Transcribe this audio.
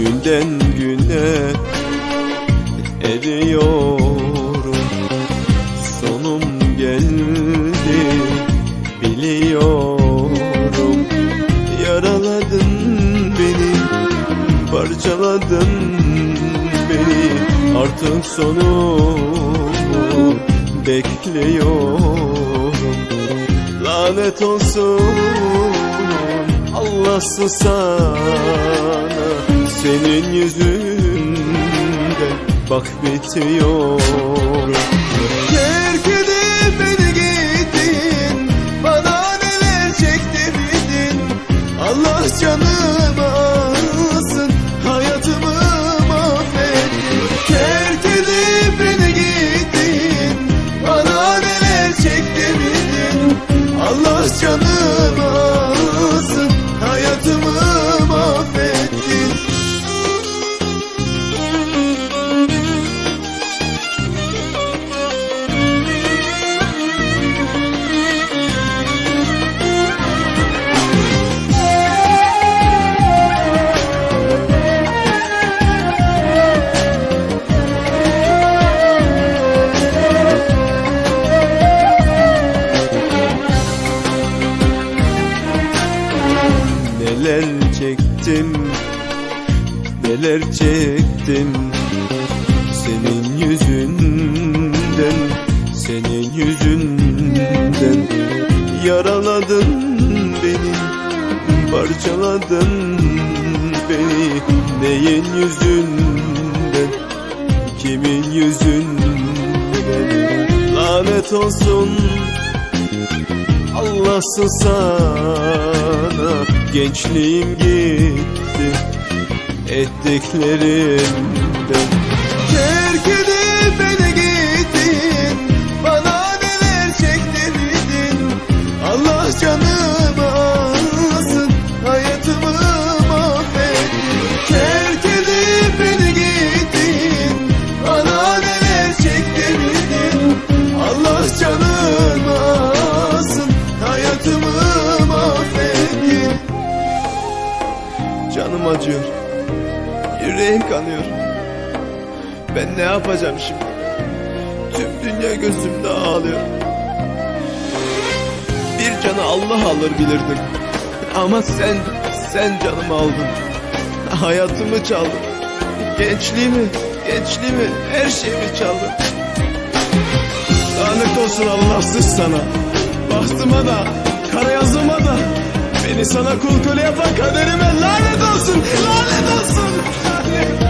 Günden güne eriyorum. Sonum geldi biliyorum. Yaraladın beni parçaladın beni. Artık sonumu bekliyorum. Lanet olsun Allah'sı sana Senin yüzünden bak bitiyorum çektim. Neler çektim? Senin yüzünden Senin yüzünden. Yaraladın beni Parçaladın beni. Neyin yüzünden Kimin yüzünden? Lanet olsun Allah'sın sana Gençliğim gitti Ettiklerimden Terk edip beni gittin Bana neler çektirdin. Allah canımı acıyor. Yüreğim kanıyor. Ben ne yapacağım şimdi? Tüm dünya gözümde ağlıyor. Bir canı Allah alır bilirdim. Ama sen Sen canımı aldın. Hayatımı çaldın. Gençliğimi Gençliğimi Her şeyimi çaldın. Lanet olsun Allahsız sana. Bahtıma da Kara yazıma da. Beni sana kul köle yapan kaderime olsun, lanet olsun.